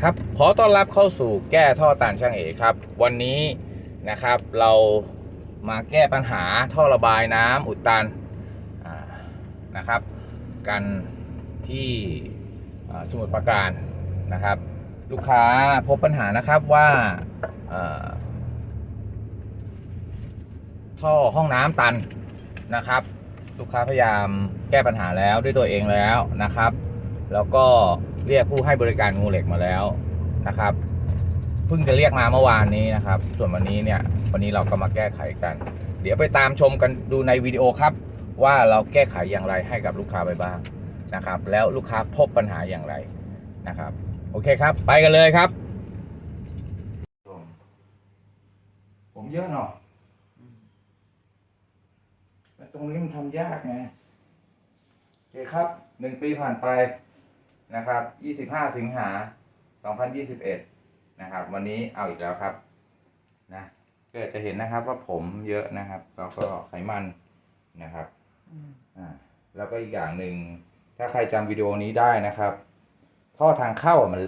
ครับขอต้อนรับเข้าสู่แก้ท่อตันช่างเอกครับ วันนี้นะครับเรามาแก้ปัญหาท่อระบายน้ำอุดตันนะครับ กันที่สมุทรปราการนะครับ ลูกค้าพบปัญหานะครับว่าท่อห้องน้ำตันนะครับ ลูกค้าพยายามแก้ปัญหาแล้วด้วยตัวเองแล้วนะครับ แล้วก็ เรียกผู้ให้บริการงูเหล็กมาแล้วนะครับเพิ่งจะเรียกมาเมื่อวานนี้นะครับ ส่วนวันนี้เนี่ยวันนี้เราก็มาแก้ไขกัน เดี๋ยวไปตามชมกันดูในวิดีโอครับ ว่าเราแก้ไขอย่างไรให้กับลูกค้าไปบ้างนะครับ แล้วลูกค้าพบปัญหาอย่างไรนะครับ โอเคครับ ไปกันเลยครับ ผมเยอะหน่อยแล้วตรงนี้มันทำยากไงโอเคครับหนึ่งปีผ่านไป นะครับยี่สิบห้าสิงหาสองพันยี่สิบเอ็ดนะครับ วันนี้เอาอีกแล้วครับนะก็จะเห็นนะครับว่าผมเยอะนะครับ แล้วก็ไขมันนะครับอ่าแล้วก็อีกอย่างหนึ่งถ้าใครจำวิดีโอนี้ได้นะครับ ท่อทางเข้ามัน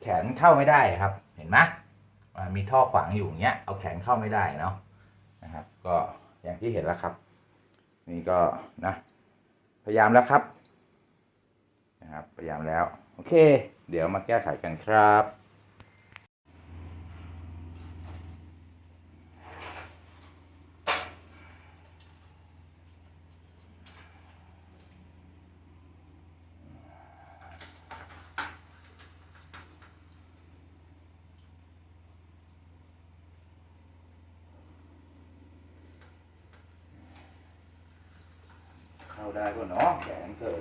แขนเข้าไม่ได้ครับ เห็นไหมอ่ามีท่อขวางอยู่อย่างเงี้ยเอาแขนเข้าไม่ได้เนาะนะครับ ก็อย่างที่เห็นแล้วครับ นี่ก็นะ พยายามแล้วครับ นะครับพยายามแล้ว โอเค เดี๋ยวมาแก้ไขกันครับเข้าได้ป่ะเนาะแขนเสริ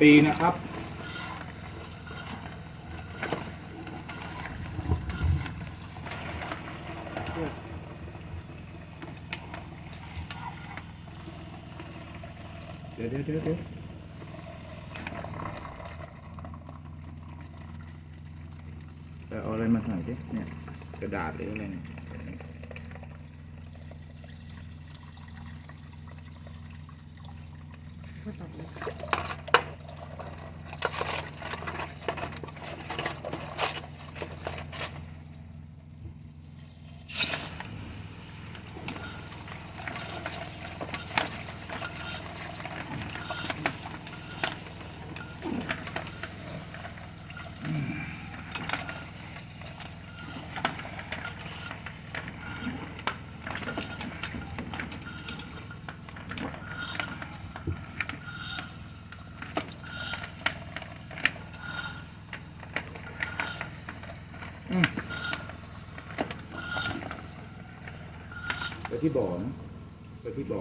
ปีนะครับ เดี๋ยวเดี๋ยวเดี๋ยวเดี๋ยวไปเอาอะไรมาใส่ดิเนี่ยกระดาษหรืออะไรเนี่ย ไปที่บ่อนะไปที่บ่อ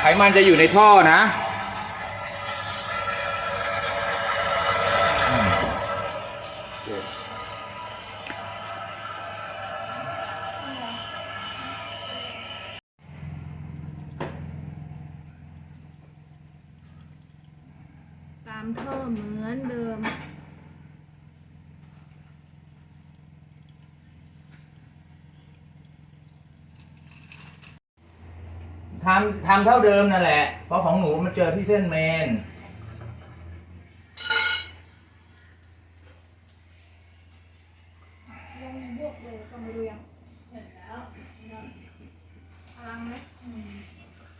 ไขมันจะอยู่ในท่อนะ ทำทำเท่าเดิมนั่นแหละ เพราะของหนูมันเจอที่เส้นเมนลงบวกเลยก็ไม่รู้ยังเสร็จแล้วอลังไหมอืม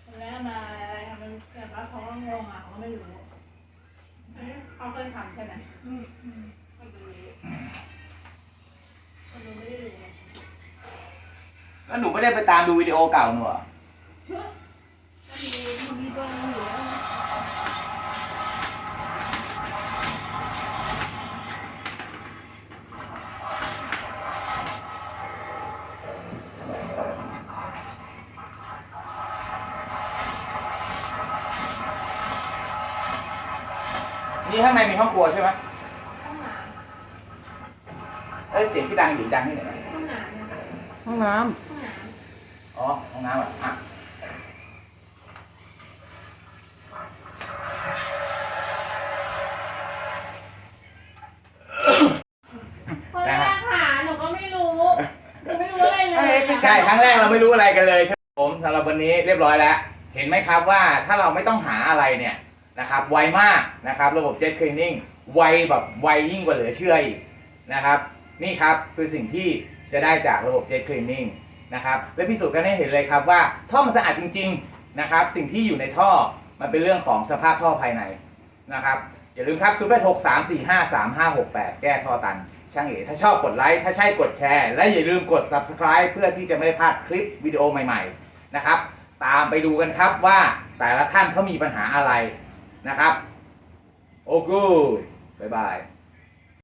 เสร็จแล้วมาอะไรทำมันเกิดว่าเขาก็งงอะเขาก็ไม่รู้อันนี้เขาเคยทำใช่ไหมอืมอืมไม่รู้คนรู้ไม่ได้รู้แล้วหนูไม่ได้ไปตามดูวิดีโอเก่าหนูเหรอ ข้างในมีห้องครัวใช่ไหมห้องน้เอ้ยเสียงที่ดังอยู่ดังที่ไหนนะำห้องน้ำนะห้องน้ห้องน้ำอ๋อห้องน้ำอะอะำคนแรกหาหนูก็ไม่รู้หนูไม่รู้อะไรเลยอะใช่ครั้งแรกเราไม่รู้อะไรกันเลยใช่ไหมผมสำหรับวันนี้เรียบร้อยแล้ว เห็นไหมครับว่าถ้าเราไม่ต้องหาอะไรเนี่ย นะครับไวมากนะครับระบบ Jet Cleaning ไวแบบไวยิ่งกว่าเหลือเชื่ออีกนะครับนี่ครับคือสิ่งที่จะได้จากระบบ Jet Cleaning นะครับและพิสูจน์กันให้เห็นเลยครับว่าท่อมันสะอาดจริงๆนะครับสิ่งที่อยู่ในท่อมันเป็นเรื่องของสภาพท่อภายในนะครับอย่าลืมครับ0 8 6 3 4 5 3 5 6 8แก้ท่อตัน ช่างเอ๋ถ้าชอบกดไลค์ถ้าใช่กดแชร์ และอย่าลืมกด subscribe เพื่อที่จะไม่พลาดคลิปวิดีโอใหม่ๆนะครับตามไปดูกันครับว่าแต่ละท่านเขามีปัญหาอะไร นะครับ โอเคบายบาย